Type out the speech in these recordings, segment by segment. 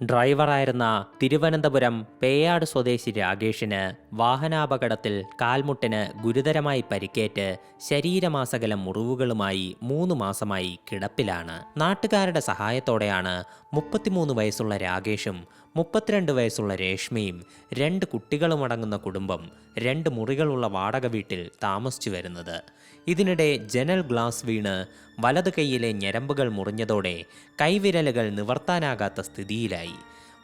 ഡ്രൈവറായിരുന്ന തിരുവനന്തപുരം പേയാട് സ്വദേശി രാകേഷിന് വാഹനാപകടത്തിൽ കാൽമുട്ടിന് ഗുരുതരമായി പരിക്കേറ്റ് ശരീരമാസകലം മുറിവുകളുമായി മൂന്ന് മാസമായി കിടപ്പിലാണ്. നാട്ടുകാരുടെ സഹായത്തോടെയാണ് മുപ്പത്തിമൂന്ന് വയസ്സുള്ള രാകേഷും മുപ്പത്തിരണ്ട് വയസ്സുള്ള രേഷ്മയും രണ്ട് കുട്ടികളുമടങ്ങുന്ന കുടുംബം രണ്ട് മുറികളുള്ള വാടക വീട്ടിൽ താമസിച്ചു വരുന്നത്. ഇതിനിടെ ജനൽ ഗ്ലാസ് വീണ് വലത് കൈയിലെ ഞരമ്പുകൾ മുറിഞ്ഞതോടെ കൈവിരലുകൾ നിവർത്താനാകാത്ത സ്ഥിതിയിലായി.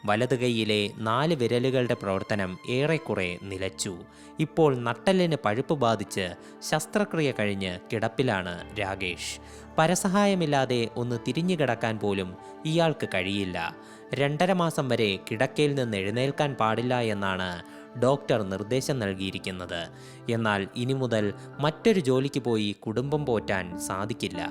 വലത് കൈയിലെ നാല് വിരലുകളുടെ പ്രവർത്തനം ഏറെക്കുറെ നിലച്ചു. ഇപ്പോൾ നട്ടലിന് പഴുപ്പ് ബാധിച്ച് ശസ്ത്രക്രിയ കഴിഞ്ഞ് കിടപ്പിലാണ് രാകേഷ്. പരസഹായമില്ലാതെ ഒന്ന് തിരിഞ്ഞു കിടക്കാൻ പോലും ഇയാൾക്ക് കഴിയില്ല. രണ്ടര മാസം വരെ കിടക്കയിൽ നിന്ന് എഴുന്നേൽക്കാൻ പാടില്ല എന്നാണ് ഡോക്ടർ നിർദ്ദേശം നൽകിയിരിക്കുന്നത്. എന്നാൽ ഇനി മുതൽ മറ്റൊരു ജോലിക്ക് പോയി കുടുംബം പോറ്റാൻ സാധിക്കില്ല.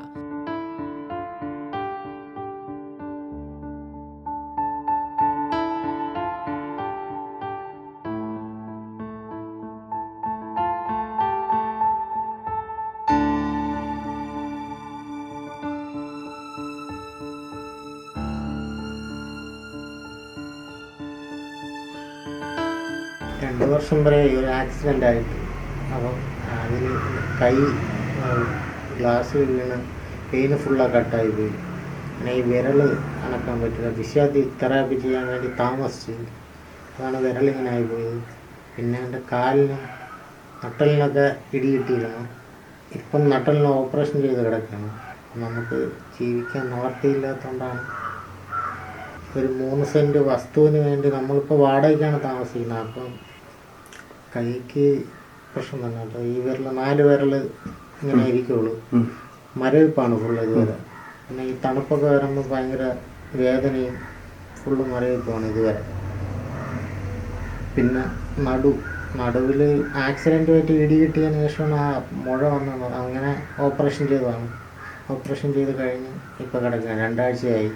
രണ്ട് വർഷം വരെ ഈ ഒരു ആക്സിഡന്റ് ആയിട്ട്. അപ്പം അതിൽ കൈ ഗ്ലാസ് വീണ് പെയിന് ഫുള്ളാ കട്ടായി പോയി. പിന്നെ ഈ വിരൽ അനക്കാൻ പറ്റില്ല. ഫിസിയോതി തെറാപ്പി ചെയ്യാൻ വേണ്ടി താമസിച്ചു. അതാണ് വിരലിങ്ങനെ ആയിപ്പോയത് പിന്നെ എന്റെ കാലിന് നട്ടലിനൊക്കെ ഇടി കിട്ടിയിരുന്നു. ഇപ്പം നട്ടലിന് ഓപ്പറേഷൻ ചെയ്ത് കിടക്കുകയാണ്. നമുക്ക് ജീവിക്കാൻ നിവർത്തിയില്ലാത്തതുകൊണ്ടാണ്. ഒരു മൂന്ന് സെന്റ് വസ്തുവിന് വേണ്ടി നമ്മളിപ്പോൾ വാടകയ്ക്കാണ് താമസിക്കുന്നത്. അപ്പം കൈക്ക് പ്രശ്നം തന്നെ കേട്ടോ. ഈ വിരൽ നാല് വിരൽ ഇങ്ങനെ ഇരിക്കുള്ളൂ. മരവിപ്പാണ് ഫുള്ള് ഇതുവരെ. പിന്നെ ഈ തണുപ്പൊക്കെ വരുമ്പോൾ ഭയങ്കര വേദനയും ഫുള്ള് മരവിപ്പാണ് ഇതുവരെ. പിന്നെ നടു. നടുവിൽ ആക്സിഡന്റ് പറ്റി ഇടി കിട്ടിയതിന് ശേഷമാണ് ആ മുഴ വന്നത്. അങ്ങനെ ഓപ്പറേഷൻ ചെയ്തതാണ്. ഓപ്പറേഷൻ ചെയ്ത് കഴിഞ്ഞ് ഇപ്പോൾ കിടക്കുക രണ്ടാഴ്ചയായി.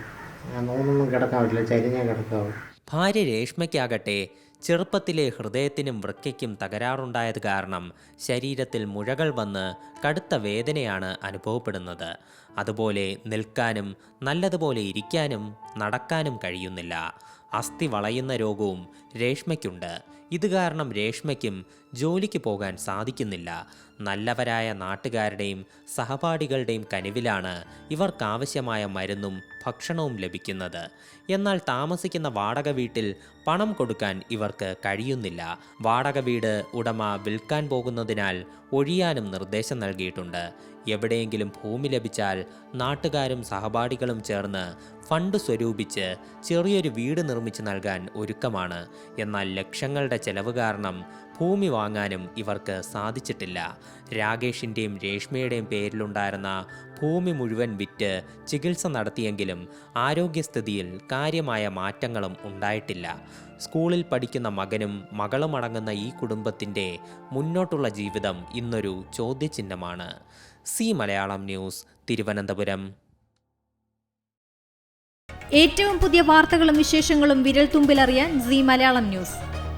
ഞാൻ നൂന്നൊന്നും കിടക്കാൻ പറ്റില്ല. ചരിഞ്ഞേ കിടക്കാവുള്ളൂ. ഭാര്യ രേഷ്മയ്ക്കാകട്ടെ ചെറുപ്പത്തിലെ ഹൃദയത്തിനും വൃക്കയ്ക്കും തകരാറുണ്ടായത് കാരണം ശരീരത്തിൽ മുഴകൾ വന്ന് കടുത്ത വേദനയാണ് അനുഭവപ്പെടുന്നത്. അതുപോലെ നിൽക്കാനും നല്ലതുപോലെ ഇരിക്കാനും നടക്കാനും കഴിയുന്നില്ല. അസ്ഥി വളയുന്ന രോഗവും രേഷ്മയ്ക്കുണ്ട്. ഇത് കാരണം രേഷ്മയ്ക്കും ജോലിക്ക് പോകാൻ സാധിക്കുന്നില്ല. നല്ലവരായ നാട്ടുകാരുടെയും സഹപാഠികളുടെയും കനിവിലാണ് ഇവർക്കാവശ്യമായ മരുന്നും ഭക്ഷണവും ലഭിക്കുന്നത്. എന്നാൽ താമസിക്കുന്ന വാടക വീട്ടിൽ പണം കൊടുക്കാൻ ഇവർക്ക് കഴിയുന്നില്ല. വാടക വീട് ഉടമ വിൽക്കാൻ പോകുന്നതിനാൽ ഒഴിയാനും നിർദ്ദേശം നൽകിയിട്ടുണ്ട്. എവിടെയെങ്കിലും ഭൂമി ലഭിച്ചാൽ നാട്ടുകാരും സഹപാഠികളും ചേർന്ന് ഫണ്ട് സ്വരൂപിച്ച് ചെറിയൊരു വീട് നിർമ്മിച്ച് നൽകാൻ ഒരുക്കമാണ്. എന്നാൽ ലക്ഷങ്ങളുടെ ചെലവ് കാരണം ഭൂമി വാങ്ങാനും ഇവർക്ക് സാധിച്ചിട്ടില്ല. രാകേഷിന്റെയും രേഷ്മയുടെയും പേരിലുണ്ടായിരുന്ന ഭൂമി മുഴുവൻ വിറ്റ് ചികിത്സ നടത്തിയെങ്കിലും ആരോഗ്യസ്ഥിതിയിൽ കാര്യമായ മാറ്റങ്ങളും ഉണ്ടായിട്ടില്ല. സ്കൂളിൽ പഠിക്കുന്ന മകനും മകളും അടങ്ങുന്ന ഈ കുടുംബത്തിന്റെ മുന്നോട്ടുള്ള ജീവിതം ഇന്നൊരു ചോദ്യചിഹ്നമാണ്. C Malayalam news Thiruvananthapuram. ഏറ്റവും പുതിയ വാർത്തകളും വിശേഷങ്ങളും വിരൽ തുമ്പിലറിയാൻ സി മലയാളം ന്യൂസ്.